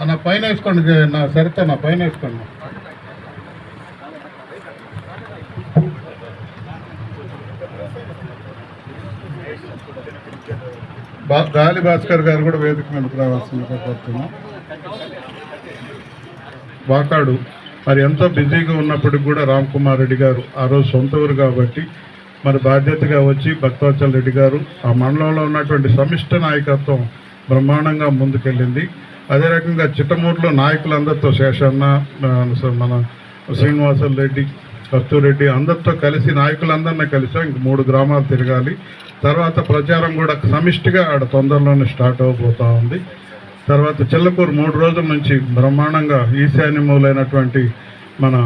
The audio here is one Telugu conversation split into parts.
అన్న పైన వేసుకోండి నా సరిత నా పైన వేసుకోండి. బా- గాలి భాస్కర్ గారు కూడా వేదిక మీదకి రావాల్సిందిగా కోరుతున్నాం. వాకాడు మరి ఎంతో బిజీగా ఉన్నప్పటికి కూడా రామ్ కుమార్ రెడ్డి గారు ఆ రోజు సొంత ఊరు కాబట్టి మరి బాధ్యతగా వచ్చి భక్తవత్సల రెడ్డి గారు ఆ మండలంలో ఉన్నటువంటి సమిష్ట నాయకత్వం బ్రహ్మాండంగా ముందుకెళ్ళింది. అదే రకంగా చిట్టమూరులో నాయకులందరితో శేషన్న మన శ్రీనివాసల్ రెడ్డి కస్తూరెడ్డి అందరితో కలిసి నాయకులందరినీ కలిసాం. ఇంక మూడు గ్రామాలు తిరగాలి. తర్వాత ప్రచారం కూడా సమిష్టిగా ఆడ తొందరలోనే స్టార్ట్ అవబోతూ ఉంది. తర్వాత చిల్లకూరు మూడు రోజుల నుంచి బ్రహ్మాండంగా ఈశాన్యములైనటువంటి మన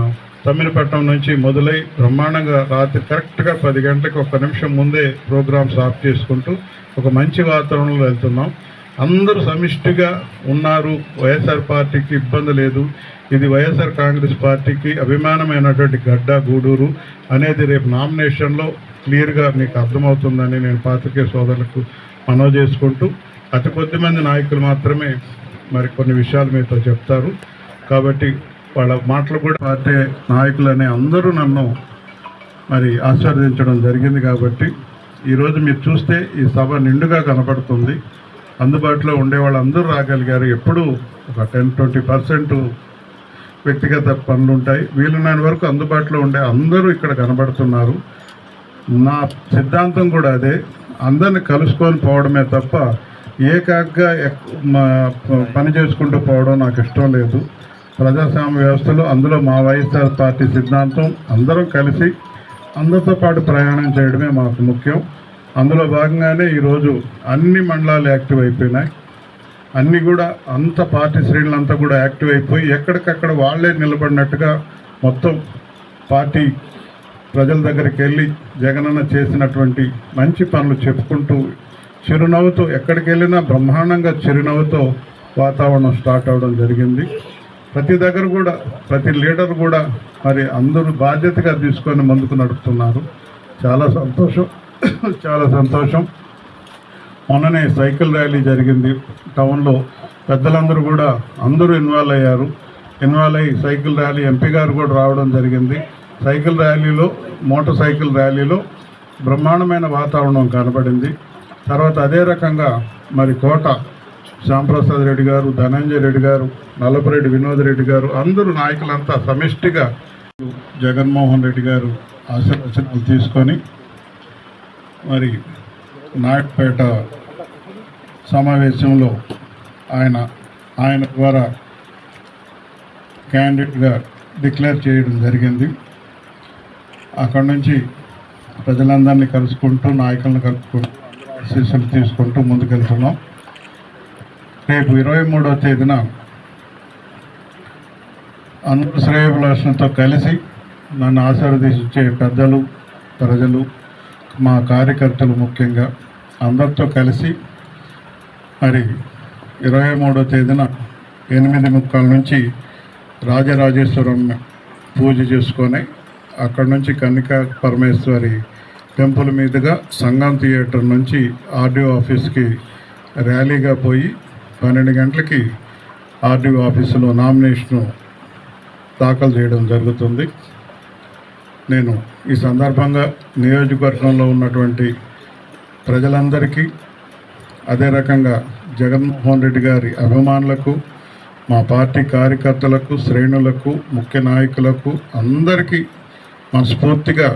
తమిళపట్నం నుంచి మొదలై బ్రహ్మాండంగా రాత్రి కరెక్ట్గా పది గంటలకు ఒక నిమిషం ముందే ప్రోగ్రామ్స్ ఆఫ్ చేసుకుంటూ ఒక మంచి వాతావరణంలో వెళ్తున్నాం. అందరూ సమిష్టిగా ఉన్నారు. వైఎస్ఆర్ పార్టీకి ఇబ్బంది లేదు. ఇది వైఎస్ఆర్ కాంగ్రెస్ పార్టీకి అభిమానమైనటువంటి గడ్డ గూడూరు అనేది రేపు నామినేషన్లో క్లియర్గా మీకు అర్థమవుతుందని నేను పాత్రికేయ సోదరులకు మనవి చేసుకుంటూ అతి కొద్ది మంది నాయకులు మాత్రమే మరి కొన్ని విషయాలు మీతో చెప్తారు. కాబట్టి వాళ్ళ మాటలు కూడా పార్టీ నాయకులనే అందరూ నన్ను మరి ఆశీర్వదించడం జరిగింది కాబట్టి ఈరోజు మీరు చూస్తే ఈ సభ నిండుగా కనపడుతుంది. అందుబాటులో ఉండే వాళ్ళందరూ రాగలిగారు. ఎప్పుడూ ఒక టెన్ ట్వంటీ పర్సెంట్ వ్యక్తిగత పనులు ఉంటాయి. వీలున్నైన వరకు అందుబాటులో ఉండే అందరూ ఇక్కడ కనబడుతున్నారు. నా సిద్ధాంతం కూడా అదే. అందరిని కలుసుకొని పోవడమే తప్ప ఏకాగ్గా ఎక్- మా- పని చేసుకుంటూ పోవడం నాకు ఇష్టం లేదు. ప్రజాస్వామ్య వ్యవస్థలో అందులో మా వైఎస్ఆర్ పార్టీ సిద్ధాంతం అందరం కలిసి అందరితో పాటు ప్రయాణం చేయడమే మాకు ముఖ్యం. అందులో భాగంగానే ఈరోజు అన్ని మండలాలు యాక్టివ్ అయిపోయినాయి. అన్నీ కూడా అంత పార్టీ శ్రేణులంతా కూడా యాక్టివ్ అయిపోయి ఎక్కడికక్కడ వాళ్ళే నిలబడినట్టుగా మొత్తం పార్టీ ప్రజల దగ్గరికి వెళ్ళి జగనన్న చేసినటువంటి మంచి పనులు చెప్పుకుంటూ చిరునవ్వుతో ఎక్కడికి వెళ్ళినా బ్రహ్మాండంగా చిరునవ్వుతో వాతావరణం స్టార్ట్ అవ్వడం జరిగింది. ప్రతి దగ్గర కూడా ప్రతి లీడర్ కూడా మరి అందరూ బాధ్యతగా తీసుకొని ముందుకు నడుపుతున్నారు. చాలా సంతోషం. చాలా సంతోషం. మొన్ననే సైకిల్ ర్యాలీ జరిగింది. టౌన్లో పెద్దలందరూ కూడా అందరూ ఇన్వాల్వ్ అయ్యారు. ఇన్వాల్వ్ అయ్యి సైకిల్ ర్యాలీ ఎంపీ గారు కూడా రావడం జరిగింది. సైకిల్ ర్యాలీలో మోటార్ సైకిల్ ర్యాలీలో బ్రహ్మాండమైన వాతావరణం కనబడింది. తర్వాత అదే రకంగా మరి కోట శ్యాంప్రసాద్ రెడ్డి గారు ధనంజయ రెడ్డి గారు నల్లపరెడ్డి వినోద్ రెడ్డి గారు అందరూ నాయకులంతా సమిష్టిగా జగన్మోహన్ రెడ్డి గారు ఆశీర్వచనాలు తీసుకొని మరి నాయక్పేట సమావేశంలో ఆయన ఆయన ద్వారా క్యాండిడేట్గా డిక్లేర్ చేయడం జరిగింది. అక్కడ నుంచి ప్రజలందరినీ కలుసుకుంటూ నాయకులను కలుపుకుంటూ ఆశీస్సులు తీసుకుంటూ ముందుకెళ్తున్నాం. రేపు ఇరవై మూడవ తేదీన అందరూ శ్రేయభిలాషణతో కలిసి నన్ను ఆశీర్వదించే పెద్దలు ప్రజలు మా కార్యకర్తలు ముఖ్యంగా అందరితో కలిసి మరి ఇరవై మూడో తేదీన ఎనిమిది ముక్కల నుంచి రాజరాజేశ్వరం పూజ చేసుకొని అక్కడ నుంచి కన్నికా పరమేశ్వరి టెంపుల్ మీదుగా సంగం థియేటర్ నుంచి ఆర్డీఓ ఆఫీస్కి ర్యాలీగా పోయి పన్నెండు గంటలకి ఆర్డీఓ ఆఫీసులో నామినేషను దాఖలు చేయడం జరుగుతుంది. నేను ఈ సందర్భంగా నియోజకవర్గంలో ఉన్నటువంటి ప్రజలందరికీ అదే రకంగా జగన్మోహన్ రెడ్డి గారి అభిమానులకు మా పార్టీ కార్యకర్తలకు శ్రేణులకు ముఖ్య నాయకులకు అందరికీ మనస్ఫూర్తిగా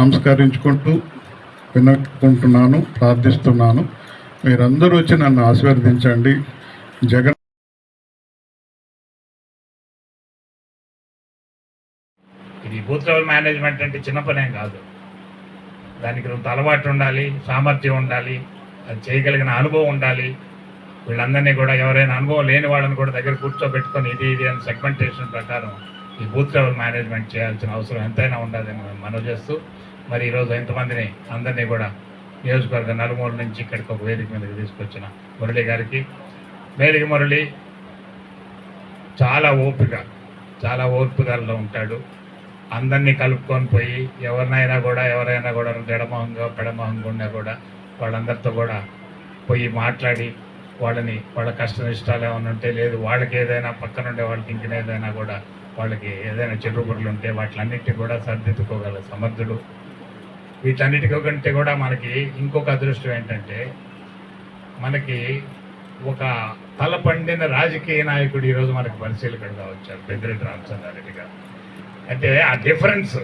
నమస్కరించుకుంటూ వినుకుంటున్నాను ప్రార్థిస్తున్నాను. మీరందరూ వచ్చి నన్ను ఆశీర్వదించండి. జగన్ ఇది బూత్ లెవెల్ మేనేజ్మెంట్ అంటే చిన్న పనేం కాదు. దానికి కొంత అలవాటు ఉండాలి సామర్థ్యం ఉండాలి అది చేయగలిగిన అనుభవం ఉండాలి. వీళ్ళందరినీ కూడా ఎవరైనా అనుభవం లేని వాళ్ళని కూడా దగ్గర కూర్చోబెట్టుకొని ఇది ఇది అని సెగ్మెంటేషన్ ప్రకారం ఈ బూత్ లెవెల్ మేనేజ్మెంట్ చేయాల్సిన అవసరం ఎంతైనా ఉండదని మనం చేస్తూ మరి ఈరోజు ఎంతమందిని అందరినీ కూడా నియోజకవర్గ నలుమూల నుంచి ఇక్కడికి ఒక వేదిక మీదకి తీసుకొచ్చిన మురళి గారికి. మేలికి మురళి చాలా ఓపిక చాలా ఓర్పుగాల్లో ఉంటాడు. అందరినీ కలుపుకొని పోయి ఎవరినైనా కూడా ఎవరైనా కూడా జడమోహంగా పెడమోహంగా ఉన్నా కూడా వాళ్ళందరితో కూడా పోయి మాట్లాడి వాళ్ళని వాళ్ళ కష్ట నష్టాలు ఏమైనా ఉంటే లేదు వాళ్ళకి ఏదైనా పక్కన ఉండే వాళ్ళకి ఇంకనేదైనా ఏదైనా కూడా వాళ్ళకి ఏదైనా చెరువుబడులు ఉంటే వాటిలన్నిటి కూడా సర్దిద్దుకోగల సమర్థుడు. వీటన్నిటికంటే కూడా మనకి ఇంకొక అదృష్టం ఏంటంటే మనకి ఒక తల పండిన రాజకీయ నాయకుడు ఈరోజు మనకు పరిశీలకుడుగా వచ్చారు పెద్దిరెడ్డి రామచంద్రారెడ్డి గారు. అంటే ఆ డిఫరెన్స్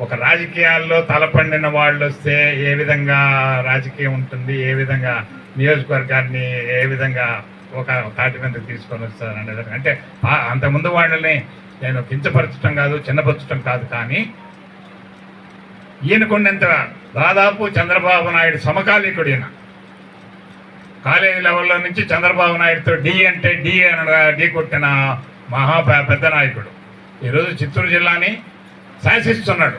ఒక రాజకీయాల్లో తలపండిన వాళ్ళు వస్తే ఏ విధంగా రాజకీయం ఉంటుంది ఏ విధంగా నియోజకవర్గాన్ని ఏ విధంగా ఒక తాటి మీద తీసుకొని వస్తారు అనేది అంటే అంతకుముందు వాళ్ళని నేను కించపరచడం కాదు చిన్నపరచడం కాదు కానీ ఈయనకున్నంత దాదాపు చంద్రబాబు నాయుడు సమకాలీకుడు ఈయన కాలేజీ లెవెల్లో నుంచి చంద్రబాబు నాయుడుతో డి అంటే డి అనగా డి కొట్టిన మహా పెద్ద నాయకుడు. ఈరోజు చిత్తూరు జిల్లాని శాసిస్తున్నాడు.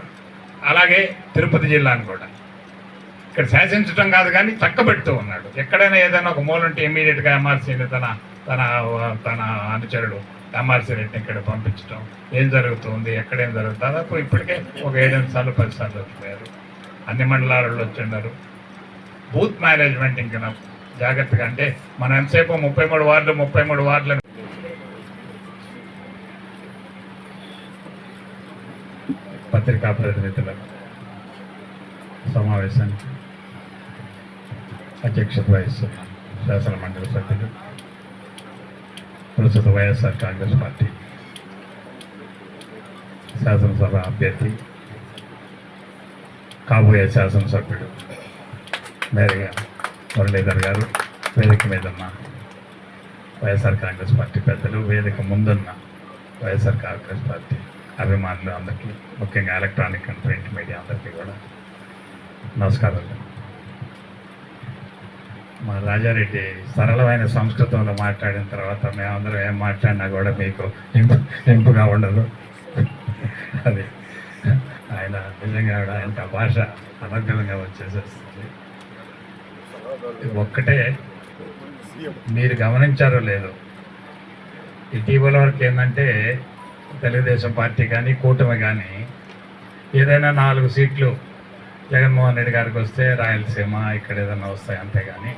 అలాగే తిరుపతి జిల్లాని కూడా. ఇక్కడ శాసించడం కాదు కానీ చక్కబెడుతూ ఉన్నాడు. ఎక్కడైనా ఏదైనా ఒక మూలంటే ఇమీడియట్గా ఎంఆర్సీని తన తన తన అనుచరుడు ఎంఆర్సీ రెడ్డిని ఇక్కడ పంపించడం ఏం జరుగుతుంది? ఎక్కడేం జరుగుతుంది? దాదాపు ఇప్పటికే ఒక ఏడెనిమిది సార్లు పది సార్లు వచ్చిపోయారు. అన్ని మండలాలలో వచ్చిండారు. బూత్ మేనేజ్మెంట్ ఇంకా జాగ్రత్తగా అంటే మనం ఎంతసేపు? ముప్పై మూడు వార్డులు ముప్పై మూడు వార్డులు. పత్రికా ప్రతినిధుల సమావేశానికి అధ్యక్షత వహిస్తున్న శాసన మండలి సభ్యులు ప్రస్తుత వైఎస్ఆర్ కాంగ్రెస్ పార్టీ. శాసనసభ అభ్యర్థి కాబోయే శాసనసభ్యుడు మేరగా మురళీధర్ గారు వేదిక మీదన్న వైఎస్ఆర్ కాంగ్రెస్ పార్టీ పెద్దలు వేదిక ముందున్న వైఎస్ఆర్ కాంగ్రెస్ పార్టీ అభిమానులు అందరికీ ముఖ్యంగా ఎలక్ట్రానిక్ అండ్ ప్రింట్ మీడియా అందరికీ కూడా నమస్కారాలు. మా రాజారెడ్డి సరళమైన సంస్కృతంలో మాట్లాడిన తర్వాత మేమందరం ఏం మాట్లాడినా కూడా మీకు ఇంపు ఇంపుగా ఉండదు. అది ఆయన నిజంగా కూడా ఆయన భాష అనర్గళంగా వచ్చేసేస్తుంది. ఒక్కటే మీరు గమనించారో లేదు ఇటీవల వరకు ఏంటంటే తెలుగుదేశం పార్టీ కానీ కూటమి కానీ ఏదైనా నాలుగు సీట్లు జగన్మోహన్ రెడ్డి గారికి వస్తే రాయలసీమ ఇక్కడ ఏదైనా వస్తాయి అంతేగాని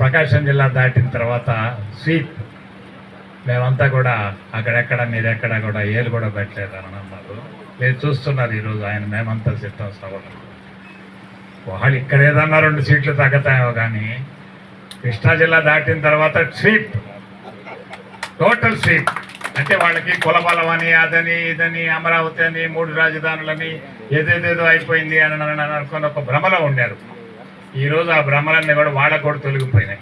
ప్రకాశం జిల్లా దాటిన తర్వాత స్వీప్. మేమంతా కూడా అక్కడెక్కడ మీరెక్కడ కూడా ఏలు కూడా పెట్టలేదు అని అన్నారు మీరు చూస్తున్నారు ఈరోజు ఆయన మేమంతా సిద్ధం సభలు. వాళ్ళు ఇక్కడ ఏదన్నా రెండు సీట్లు తగ్గుతాయో కానీ కృష్ణా జిల్లా దాటిన తర్వాత స్వీప్. Total sweep. అంటే వాళ్ళకి కులబలం అని అదని ఇదని అమరావతి అని మూడు రాజధానులని ఏదేదేదో అయిపోయింది అని అని అనుకుని ఒక భ్రమలో ఉండారు. ఈరోజు ఆ భ్రమలన్నీ కూడా వాళ్ళకు కూడా తొలగిపోయినాయి.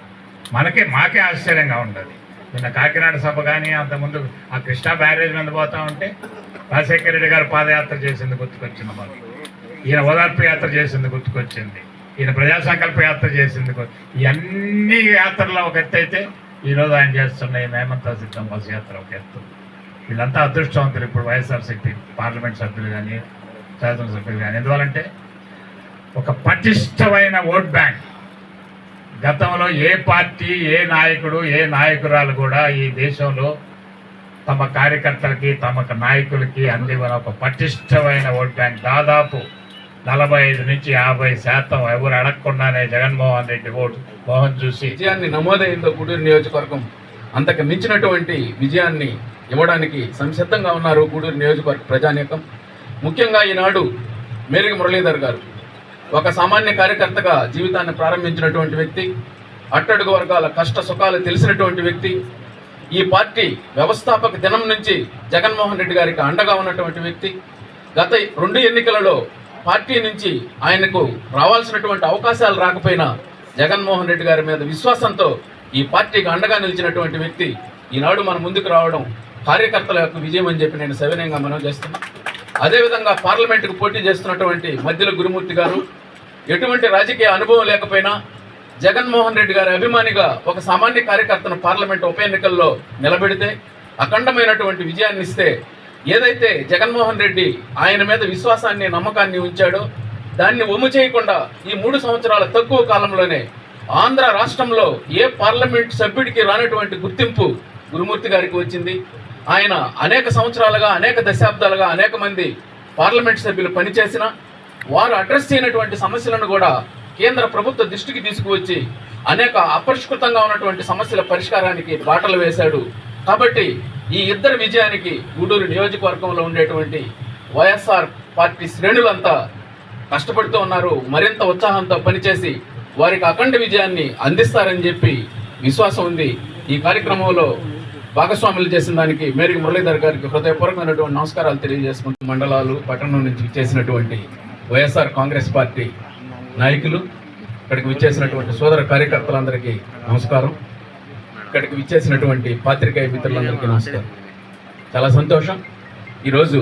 మనకే మాకే ఆశ్చర్యంగా ఉండదు నిన్న కాకినాడ సభ కానీ అంతకుముందు ఆ కృష్ణా బ్యారేజ్ మీద పోతా ఉంటే రాజశేఖర రెడ్డి గారు పాదయాత్ర చేసింది గుర్తుకొచ్చింది మాకు. ఈయన ఓదార్పు యాత్ర చేసింది గుర్తుకొచ్చింది. ఈయన ప్రజా సంకల్ప యాత్ర చేసింది ఇవన్నీ యాత్రలో ఒక ఎత్తు అయితే ఈరోజు ఆయన చేస్తున్న ఈ మేమంతా సిద్ధం బస్ యాత్ర ఒక ఎత్తు. వీళ్ళంతా అదృష్టవంతులు ఇప్పుడు వైఎస్ఆర్సీపీ పార్లమెంట్ సభ్యులు కానీ శాసనసభ్యులు కానీ ఎందువల్లంటే ఒక పటిష్టమైన ఓట్ బ్యాంక్. గతంలో ఏ పార్టీ ఏ నాయకుడు ఏ నాయకురాలు కూడా ఈ దేశంలో తమ కార్యకర్తలకి తమ నాయకులకి అందివన ఒక పటిష్టమైన ఓట్ బ్యాంక్. దాదాపు నలభై ఐదు నుంచి యాభై శాతం ఎవరు అడగకుండానే జగన్మోహన్ రెడ్డి ఓటు మోహన్ చూసి విజయాన్ని నమోదైందో గూడూరు నియోజకవర్గం. అంతకు మించినటువంటి విజయాన్ని ఇవ్వడానికి సంసిద్ధంగా ఉన్నారు గూడూరు నియోజకవర్గ ప్రజానీకం. ముఖ్యంగా ఈనాడు మేరిగి మురళీధర్ గారు. ఒక సామాన్య కార్యకర్తగా జీవితాన్ని ప్రారంభించినటువంటి వ్యక్తి అట్టడుగు వర్గాల కష్ట సుఖాలు తెలిసినటువంటి వ్యక్తి ఈ పార్టీ వ్యవస్థాపక దినం నుంచి జగన్మోహన్ రెడ్డి గారికి అండగా ఉన్నటువంటి వ్యక్తి గత రెండు ఎన్నికలలో పార్టీ నుంచి ఆయనకు రావాల్సినటువంటి అవకాశాలు రాకపోయినా జగన్మోహన్ రెడ్డి గారి మీద విశ్వాసంతో ఈ పార్టీకి అండగా నిలిచినటువంటి వ్యక్తి ఈనాడు మన ముందుకు రావడం కార్యకర్తల యొక్క విజయం అని చెప్పి నేను సవినయంగా మనం చేస్తున్నాను అదేవిధంగా పార్లమెంటుకు పోటీ చేస్తున్నటువంటి మధ్యలో గురుమూర్తి గారు ఎటువంటి రాజకీయ అనుభవం లేకపోయినా జగన్మోహన్ రెడ్డి గారి అభిమానిగా ఒక సామాన్య కార్యకర్తను పార్లమెంట్ ఉప ఎన్నికల్లో నిలబెడితే అఖండమైనటువంటి విజయాన్ని ఇస్తే ఏదైతే జగన్మోహన్ రెడ్డి ఆయన మీద విశ్వాసాన్ని నమ్మకాన్ని ఉంచాడో దాన్ని ఒమ్ము చేయకుండా ఈ మూడు సంవత్సరాల తక్కువ కాలంలోనే ఆంధ్ర రాష్ట్రంలో ఏ పార్లమెంట్ సభ్యుడికి రానటువంటి గుర్తింపు గురుమూర్తి గారికి వచ్చింది. ఆయన అనేక సంవత్సరాలుగా అనేక దశాబ్దాలుగా అనేక మంది పార్లమెంట్ సభ్యులు పనిచేసిన వారు అడ్రస్ చేయనటువంటి సమస్యలను కూడా కేంద్ర ప్రభుత్వ దృష్టికి తీసుకువచ్చి అనేక అపరిష్కృతంగా ఉన్నటువంటి సమస్యల పరిష్కారానికి బాటలు వేశాడు. కాబట్టి ఈ ఇద్దరి విజయానికి గూడూరు నియోజకవర్గంలో ఉండేటువంటి వైఎస్ఆర్ పార్టీ శ్రేణులంతా కష్టపడుతూ ఉన్నారు. మరింత ఉత్సాహంతో పనిచేసి వారికి అఖండ విజయాన్ని అందిస్తారని చెప్పి విశ్వాసం ఉంది. ఈ కార్యక్రమంలో భాగస్వాములు చేసిన దానికి మేరకు మురళీధర్ గారికి హృదయపూర్వకమైనటువంటి నమస్కారాలు తెలియజేసుకుంటూ మండలాలు పట్టణం నుంచి చేసినటువంటి వైఎస్ఆర్ కాంగ్రెస్ పార్టీ నాయకులు ఇక్కడికి విచ్చేసినటువంటి సోదర కార్యకర్తలందరికీ నమస్కారం. ఇక్కడికి విచ్చేసినటువంటి పాత్రికేయ మిత్రులందరికీ నమస్కారం. చాలా సంతోషం. ఈరోజు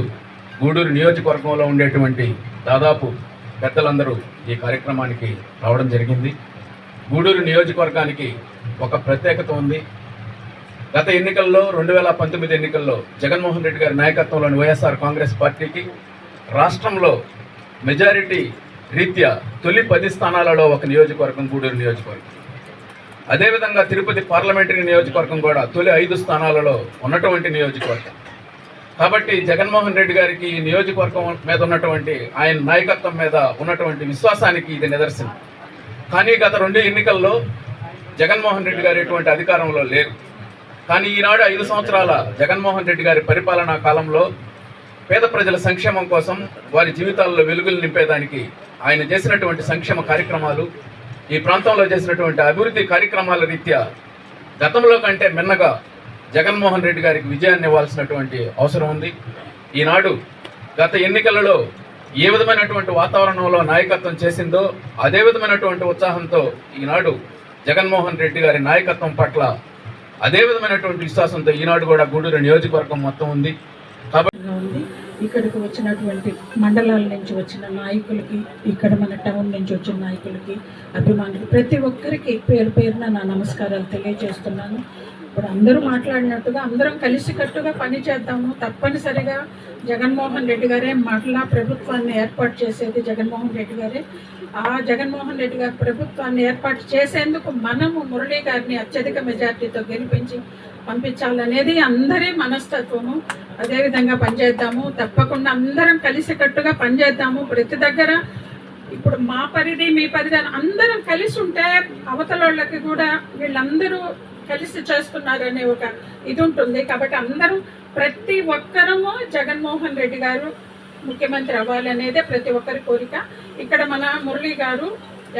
గూడూరు నియోజకవర్గంలో ఉండేటువంటి దాదాపు పెద్దలందరూ ఈ కార్యక్రమానికి రావడం జరిగింది. గూడూరు నియోజకవర్గానికి ఒక ప్రత్యేకత ఉంది. గత ఎన్నికల్లో రెండు వేల పంతొమ్మిది ఎన్నికల్లో జగన్మోహన్ రెడ్డి గారి నాయకత్వంలోని వైఎస్ఆర్ కాంగ్రెస్ పార్టీకి రాష్ట్రంలో మెజారిటీ రీత్యా తొలి పది స్థానాలలో ఒక నియోజకవర్గం గూడూరు నియోజకవర్గం. అదేవిధంగా తిరుపతి పార్లమెంటరీ నియోజకవర్గం కూడా తొలి ఐదు స్థానాలలో ఉన్నటువంటి నియోజకవర్గం. కాబట్టి జగన్మోహన్ రెడ్డి గారికి ఈ నియోజకవర్గం మీద ఉన్నటువంటి ఆయన నాయకత్వం మీద ఉన్నటువంటి విశ్వాసానికి ఇది నిదర్శనం. కానీ గత రెండు ఎన్నికల్లో జగన్మోహన్ రెడ్డి గారు ఎటువంటి అధికారంలో లేరు. కానీ ఈనాడు ఐదు సంవత్సరాల జగన్మోహన్ రెడ్డి గారి పరిపాలనా కాలంలో పేద ప్రజల సంక్షేమం కోసం వారి జీవితాల్లో వెలుగులు నింపేదానికి ఆయన చేసినటువంటి సంక్షేమ కార్యక్రమాలు ఈ ప్రాంతంలో చేసినటువంటి అభివృద్ధి కార్యక్రమాల రీత్యా గతంలో కంటే మిన్నగా జగన్మోహన్ రెడ్డి గారికి విజయాన్ని ఇవ్వాల్సినటువంటి అవసరం ఉంది. ఈనాడు గత ఎన్నికలలో ఏ విధమైనటువంటి వాతావరణంలో నాయకత్వం చేసిందో అదే విధమైనటువంటి ఉత్సాహంతో ఈనాడు జగన్మోహన్ రెడ్డి గారి నాయకత్వం పట్ల అదే విధమైనటువంటి విశ్వాసంతో ఈనాడు కూడా గూడూరు నియోజకవర్గం మొత్తం ఉంది. ఉంది. ఇక్కడికి వచ్చినటువంటి మండలాల నుంచి వచ్చిన నాయకులకి ఇక్కడ మన టౌన్ నుంచి వచ్చిన నాయకులకి అభిమానులు ప్రతి ఒక్కరికి పేరు పేరున నా నమస్కారాలు తెలియజేస్తున్నాను. ఇప్పుడు అందరూ మాట్లాడినట్టుగా అందరం కలిసికట్టుగా పని చేద్దాము. తప్పనిసరిగా జగన్మోహన్ రెడ్డి గారే మరలా ప్రభుత్వాన్ని ఏర్పాటు చేసేది జగన్మోహన్ రెడ్డి గారే. ఆ జగన్మోహన్ రెడ్డి గారి ప్రభుత్వాన్ని ఏర్పాటు చేసేందుకు మనము మురళీ గారిని అత్యధిక మెజార్టీతో గెలిపించి పంపించాలనేది అందరి మనస్తత్వము. అదేవిధంగా పనిచేద్దాము. తప్పకుండా అందరం కలిసికట్టుగా పనిచేద్దాము. ప్రతి దగ్గర ఇప్పుడు మా పరిధి మీ పరిధి అని అందరం కలిసి ఉంటే అవతలోళ్ళకి కూడా వీళ్ళందరూ కలిసి చేస్తున్నారనే ఒక ఇది ఉంటుంది కాబట్టి అందరూ ప్రతి ఒక్కరము జగన్మోహన్ రెడ్డి గారు ముఖ్యమంత్రి అవ్వాలనేదే ప్రతి ఒక్కరి కోరిక. ఇక్కడ మన మురళి గారు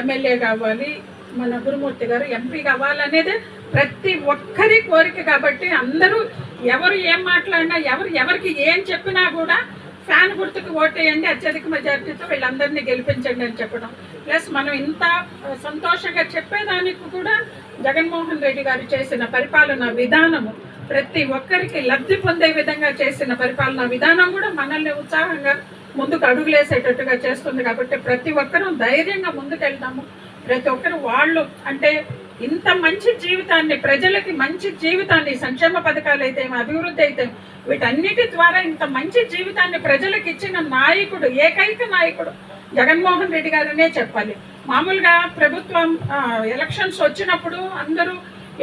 ఎమ్మెల్యే కావాలి మన గురుమూర్తి గారు ఎంపీ కావాలనేదే ప్రతి ఒక్కరి కోరిక కాబట్టి అందరూ ఎవరు ఏం మాట్లాడినా ఎవరు ఎవరికి ఏం చెప్పినా కూడా ఫ్యాన్ గుర్తుకు ఓటేయండి అత్యధిక మెజార్టీతో వీళ్ళందరినీ గెలిపించండి అని చెప్పడం. ప్లస్ మనం ఇంత సంతోషంగా చెప్పేదానికి కూడా జగన్మోహన్ రెడ్డి గారు చేసిన పరిపాలన విధానము ప్రతి ఒక్కరికి లబ్ధి పొందే విధంగా చేసిన పరిపాలన విధానం కూడా మనల్ని ఉత్సాహంగా ముందుకు అడుగులేసేటట్టుగా చేస్తుంది కాబట్టి ప్రతి ఒక్కరూ ధైర్యంగా ముందుకెళ్తాము ప్రతి ఒక్కరు వాళ్ళు అంటే ఇంత మంచి జీవితాన్ని ప్రజలకి మంచి జీవితాన్ని సంక్షేమ పథకాలు అయితే అభివృద్ధి అయితే వీటన్నిటి ద్వారా ఇంత మంచి జీవితాన్ని ప్రజలకు ఇచ్చిన నాయకుడు ఏకైక నాయకుడు జగన్మోహన్ రెడ్డి గారనే చెప్పాలి. మామూలుగా ప్రభుత్వం ఎలక్షన్స్ వచ్చినప్పుడు అందరూ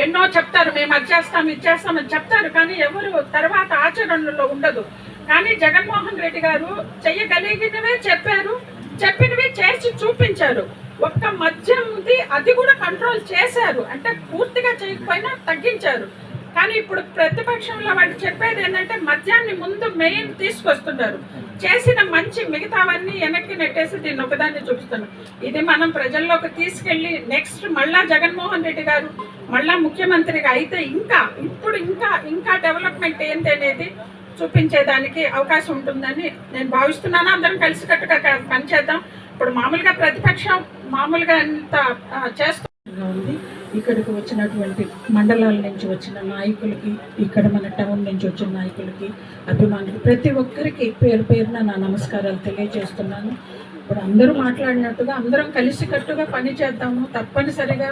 ఎన్నో చెప్తారు మేము అది చేస్తాం ఇది చేస్తామని చెప్తారు. కానీ ఎవరు తర్వాత ఆచరణలో ఉండదు. కానీ జగన్మోహన్ రెడ్డి గారు చెయ్యగలిగినవే చెప్పారు చెప్పినవి చేసి చూపించారు. ఒక్క మద్యంది అది కూడా కంట్రోల్ చేశారు. అంటే పూర్తిగా చేయకపోయినా తగ్గించారు. కానీ ఇప్పుడు ప్రతిపక్షంలో వాళ్ళు చెప్పేది ఏంటంటే మద్యాన్ని ముందు మెయిన్ తీసుకొస్తున్నారు. చేసిన మంచి మిగతావన్నీ వెనక్కి నెట్టేసి దీన్ని ఒకదాన్ని చూపిస్తున్నాం ఇది మనం ప్రజల్లోకి తీసుకెళ్ళి నెక్స్ట్ మళ్ళా జగన్మోహన్ రెడ్డి గారు మళ్ళా ముఖ్యమంత్రిగా అయితే ఇంకా ఇప్పుడు ఇంకా ఇంకా డెవలప్మెంట్ ఏంటి అనేది చూపించేదానికి అవకాశం ఉంటుందని నేను భావిస్తున్నాను. అందరం కలిసికట్టుగా పనిచేద్దాం. ఇప్పుడు మామూలుగా ప్రతిపక్షం మామూలుగా ఎంత ఆ, ఉంది. ఇక్కడికి వచ్చినటువంటి మండలాల నుంచి వచ్చిన నాయకులకి ఇక్కడ మన టౌన్ నుంచి వచ్చిన నాయకులకి అభిమానులు ప్రతి ఒక్కరికి పేరు పేరున నా నమస్కారాలు తెలియజేస్తున్నాను. ఇప్పుడు అందరూ మాట్లాడినట్టుగా అందరం కలిసికట్టుగా పని చేద్దాము. తప్పనిసరిగా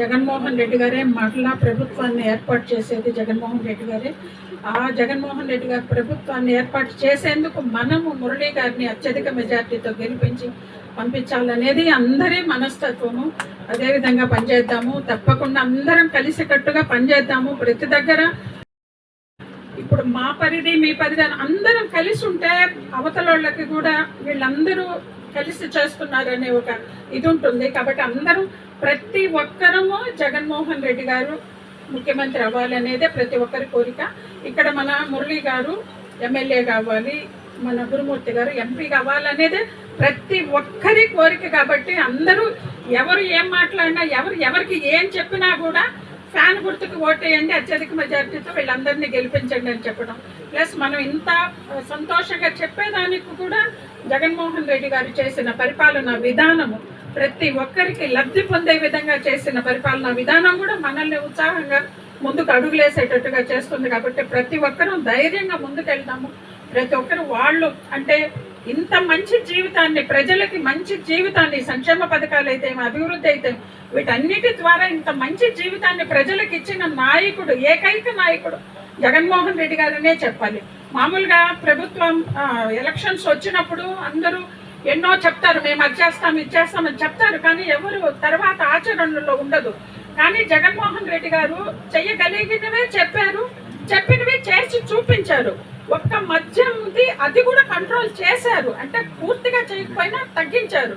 జగన్మోహన్ రెడ్డి గారే మరలా ప్రభుత్వాన్ని ఏర్పాటు చేసేది జగన్మోహన్ రెడ్డి గారే. ఆ జగన్మోహన్ రెడ్డి గారి ప్రభుత్వాన్ని ఏర్పాటు చేసేందుకు మనము మురళీ గారిని అత్యధిక మెజార్టీతో గెలిపించి పంపించాలనేది అందరి మనస్తత్వము. అదేవిధంగా పనిచేద్దాము. తప్పకుండా అందరం కలిసికట్టుగా పనిచేద్దాము ప్రతి దగ్గర. ఇప్పుడు మా పరిధి మీ పరిధి అందరం కలిసి ఉంటే అవతల వాళ్ళకి కూడా వీళ్ళందరూ కలిసి చేస్తున్నారనే ఒక ఇది ఉంటుంది. కాబట్టి అందరూ ప్రతి ఒక్కరము జగన్మోహన్ రెడ్డి గారు ముఖ్యమంత్రి అవ్వాలనేదే ప్రతి ఒక్కరి కోరిక. ఇక్కడ మన మురళి గారు ఎమ్మెల్యే కావాలి మన గురుమూర్తి గారు ఎంపీ కావాలనేదే ప్రతి ఒక్కరి కోరిక. కాబట్టి అందరూ ఎవరు ఏం మాట్లాడినా ఎవరు ఎవరికి ఏం చెప్పినా కూడా ఫ్యాన్ గుర్తుకు ఓటేయండి అత్యధిక మెజార్టీతో వీళ్ళందరినీ గెలిపించండి అని చెప్పడం. ప్లస్ మనం ఇంత సంతోషంగా చెప్పేదానికి కూడా జగన్మోహన్ రెడ్డి గారు చేసిన పరిపాలన విధానము ప్రతి ఒక్కరికి లబ్ధి పొందే విధంగా చేసిన పరిపాలన విధానం కూడా మనల్ని ఉత్సాహంగా ముందుకు అడుగులేసేటట్టుగా చేస్తుంది. కాబట్టి ప్రతి ఒక్కరూ ధైర్యంగా ముందుకెళ్దాము. ప్రతి ఒక్కరు వాళ్ళు అంటే ఇంత మంచి జీవితాన్ని ప్రజలకి మంచి జీవితాన్ని సంక్షేమ పథకాలు అయితే అభివృద్ధి అయితే వీటన్నిటి ద్వారా ఇంత మంచి జీవితాన్ని ప్రజలకు ఇచ్చిన నాయకుడు ఏకైక నాయకుడు జగన్మోహన్ రెడ్డి గారనే చెప్పాలి. మామూలుగా ప్రభుత్వం ఎలక్షన్స్ వచ్చినప్పుడు అందరూ ఎన్నో చెప్తారు మేము అది చేస్తాం ఇది చేస్తామని చెప్తారు కానీ ఎవరు తర్వాత ఆచరణలో ఉండదు. కానీ జగన్మోహన్ రెడ్డి గారు చెయ్యగలిగినవే చెప్పారు చెప్పినవి చేసి చూపించారు. ఒక్క మద్యంది అది కూడా కంట్రోల్ చేశారు. అంటే పూర్తిగా చేయకపోయినా తగ్గించారు.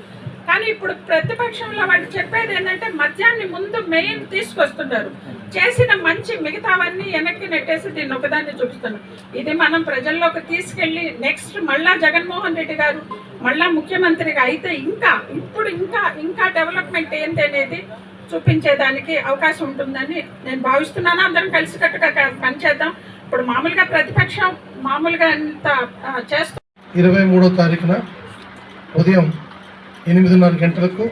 కానీ ఇప్పుడు ప్రతిపక్షంలో వాళ్ళు చెప్పేది ఏంటంటే మద్యాన్ని ముందు మెయిన్ తీసుకొస్తున్నారు. చేసిన మంచి మిగతావన్నీ వెనక్కి నెట్టేసి దీన్ని ఒకదాన్ని చూపిస్తున్నారు. ఇది మనం ప్రజల్లోకి తీసుకెళ్ళి నెక్స్ట్ మళ్ళా జగన్మోహన్ రెడ్డి గారు మళ్ళా ముఖ్యమంత్రిగా అయితే ఇంకా ఇప్పుడు ఇంకా ఇంకా డెవలప్మెంట్ ఏంటి అనేది చూపించేదానికి అవకాశం ఉంటుందని నేను భావిస్తున్నాను. అందరం కలిసికట్టుగా పనిచేద్దాం ప్రతిపక్షం మామూలుగా చేస్తూ ఇరవై మూడో తారీఖున ఉదయం ఎనిమిదిన్నర గంటలకు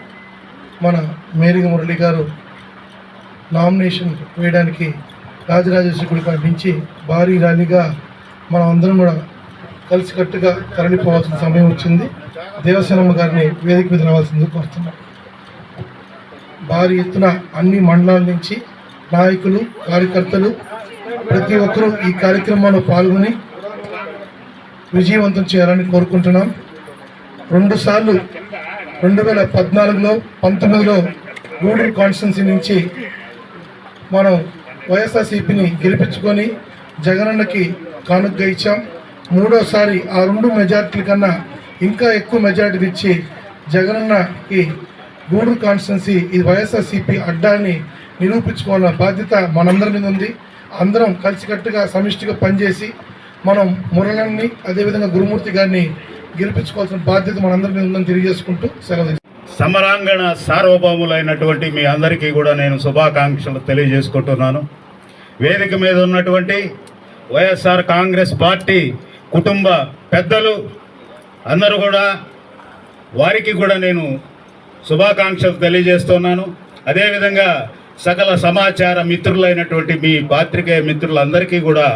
మన మేరిగ మురళి గారు నామినేషన్ వేయడానికి రాజరాజేశ్వరి గుడి నుంచి భారీ ర్యాలీగా మనం అందరం కూడా కలిసికట్టుగా తరలిపోవాల్సిన సమయం వచ్చింది. దేవసేనమ్మ గారిని వేదిక మీద రావాల్సింది కోరుతున్నాం? భారీ ఎత్తున అన్ని మండలాల నుంచి నాయకులు కార్యకర్తలు ప్రతి ఒక్కరూ ఈ కార్యక్రమంలో పాల్గొని విజయవంతం చేయాలని కోరుకుంటున్నాం. రెండు సార్లు రెండు వేల పద్నాలుగులో పంతొమ్మిదిలో గూడూరు కాన్స్టిట్యున్సీ నుంచి మనం వైఎస్ఆర్సీపీని గెలిపించుకొని జగనన్నకి కానుగ్గా ఇచ్చాం. మూడోసారి ఆ రెండు మెజార్టీల కన్నా ఇంకా ఎక్కువ మెజార్టీ ఇచ్చి జగనన్నకి గూడూరు కాన్స్టిట్యున్సీ ఈ వైఎస్ఆర్సీపీ అడ్డాన్ని నిరూపించుకోవాలన్న బాధ్యత మనందరి మీద ఉంది. అందరం కలిసికట్టుగా సమిష్టిగా పనిచేసి మనం మురళన్ని అదేవిధంగా గురుమూర్తి గారిని గెలిపించుకోవాల్సిన బాధ్యత మనందరి మీద ఉందని తెలియజేసుకుంటూ సెలవు సమరాంగణ సార్వభౌములైనటువంటి మీ అందరికీ కూడా నేను శుభాకాంక్షలు తెలియజేసుకుంటున్నాను. వేదిక మీద ఉన్నటువంటి వైఎస్ఆర్ కాంగ్రెస్ పార్టీ కుటుంబ పెద్దలు అందరూ కూడా వారికి కూడా నేను శుభాకాంక్షలు తెలియజేస్తున్నాను. అదేవిధంగా సకల సమాచార మిత్రులైనటువంటి మీ పాత్రికేయ మిత్రులందరికీ కూడా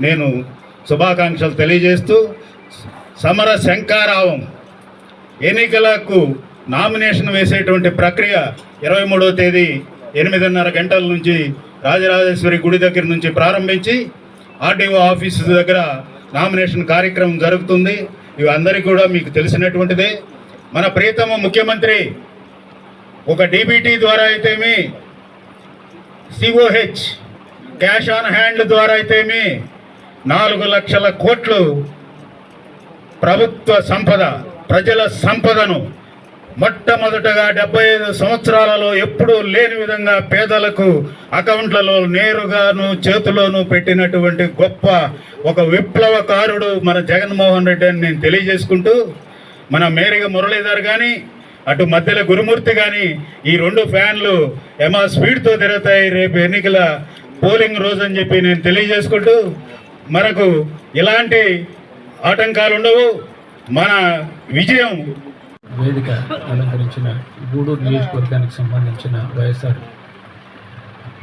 నేను శుభాకాంక్షలు తెలియజేస్తూ సమర శంకారావం ఎన్నికలకు నామినేషన్ వేసేటువంటి ప్రక్రియ ఇరవై మూడవ తేదీ ఎనిమిదిన్నర గంటల నుంచి రాజరాజేశ్వరి గుడి దగ్గర నుంచి ప్రారంభించి ఆర్డీఓ ఆఫీసు దగ్గర నామినేషన్ కార్యక్రమం జరుగుతుంది. ఇవి అందరికీ కూడా మీకు తెలిసినటువంటిదే. మన ప్రియతమ ముఖ్యమంత్రి ఒక డీబీటీ ద్వారా అయితేమి సిఓహెచ్ క్యాష్ ఆన్ హ్యాండ్ ద్వారా అయితేమి నాలుగు లక్షల కోట్లు ప్రభుత్వ సంపద ప్రజల సంపదను మొట్టమొదటగా డెబ్బై ఐదు సంవత్సరాలలో ఎప్పుడూ లేని విధంగా పేదలకు అకౌంట్లలో నేరుగాను చేతిలోను పెట్టినటువంటి గొప్ప ఒక విప్లవకారుడు మన జగన్మోహన్ రెడ్డి అని నేను తెలియజేసుకుంటూ మన మేరిగ మురళీధర్ కానీ అటు మధ్యలో గురుమూర్తి కానీ ఈ రెండు ఫ్యాన్లు ఎమా స్పీడ్తో తిరుగుతాయి రేపు ఎన్నికల పోలింగ్ రోజు అని చెప్పి నేను తెలియజేసుకుంటూ మనకు ఇలాంటి ఆటంకాలు ఉండవు. మన విజయం వేదిక అలంకరించిన గూడూరు నియోజకవర్గానికి సంబంధించిన వైఎస్ఆర్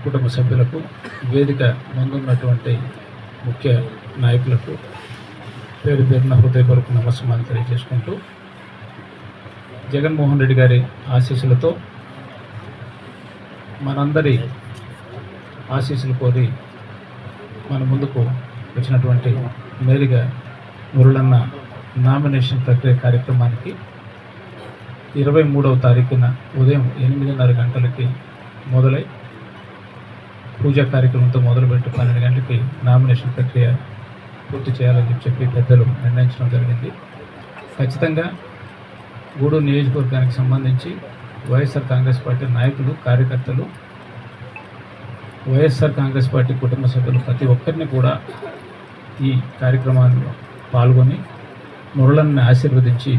కుటుంబ సభ్యులకు వేదిక ముందున్నటువంటి ముఖ్య నాయకులకు పేరు పేరున హృదయపూర్వక నమస్కారాలు తెలియజేసుకుంటూ జగన్మోహన్ రెడ్డి గారి ఆశీస్సులతో మనందరి ఆశీస్సులు కోరి మన ముందుకు వచ్చినటువంటి మేలుగా మురళన్న నామినేషన్ ప్రక్రియ కార్యక్రమానికి ఇరవై మూడవ తారీఖున ఉదయం ఎనిమిదిన్నర గంటలకి మొదలై పూజా కార్యక్రమంతో మొదలుపెట్టి పన్నెండు గంటలకి నామినేషన్ ప్రక్రియ పూర్తి చేయాలని చెప్పి పెద్దలు నిర్ణయించడం జరిగింది. ఖచ్చితంగా గూడూరు నియోజకవర్గానికి సంబంధించి వైఎస్ఆర్ కాంగ్రెస్ పార్టీ నాయకులు కార్యకర్తలు వైఎస్ఆర్ కాంగ్రెస్ పార్టీ కుటుంబ సభ్యులు ప్రతి ఒక్కరిని కూడా ఈ కార్యక్రమాల్లో పాల్గొని మురళన్ని ఆశీర్వదించి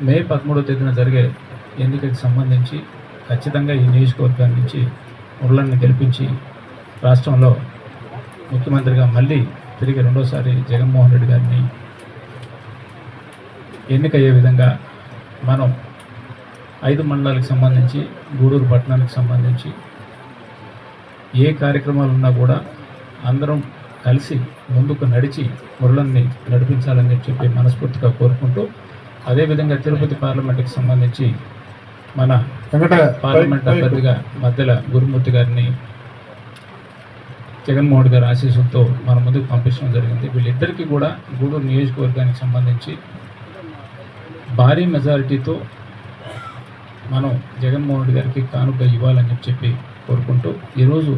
మే పదమూడవ తేదీన జరిగే ఎన్నికకి సంబంధించి ఖచ్చితంగా ఈ నియోజకవర్గం నుంచి మురళన్ని గెలిపించి రాష్ట్రంలో ముఖ్యమంత్రిగా మళ్ళీ తిరిగి రెండోసారి జగన్మోహన్ రెడ్డి గారిని ఎన్నికయ్యే విధంగా మనం ఐదు మండలాలకు సంబంధించి గూడూరు పట్టణానికి సంబంధించి ఏ కార్యక్రమాలు ఉన్నా కూడా అందరం కలిసి ముందుకు నడిచి మురళన్ని నడిపించాలని చెప్పి మనస్ఫూర్తిగా కోరుకుంటూ అదేవిధంగా తిరుపతి పార్లమెంట్కి సంబంధించి మన పార్లమెంట్ అభ్యర్థిగా మధ్యల గురుమూర్తి గారిని జగన్మోహన్ గారి ఆశీస్సులతో మన ముందుకు పంపించడం జరిగింది. వీళ్ళిద్దరికీ కూడా గూడూరు నియోజకవర్గానికి సంబంధించి భారీ మెజారిటీతో మనం జగన్మోహన్ రెడ్డి గారికి కానుక ఇవ్వాలని చెప్పి కోరుకుంటూ ఈరోజు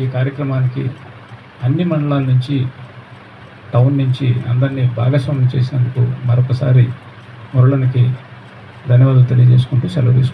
ఈ కార్యక్రమానికి అన్ని మండలాల నుంచి టౌన్ నుంచి అందరినీ భాగస్వామ్యం చేసినందుకు మరొకసారి మురళనికి ధన్యవాదాలు తెలియజేసుకుంటూ సెలవు తీసుకుంటాం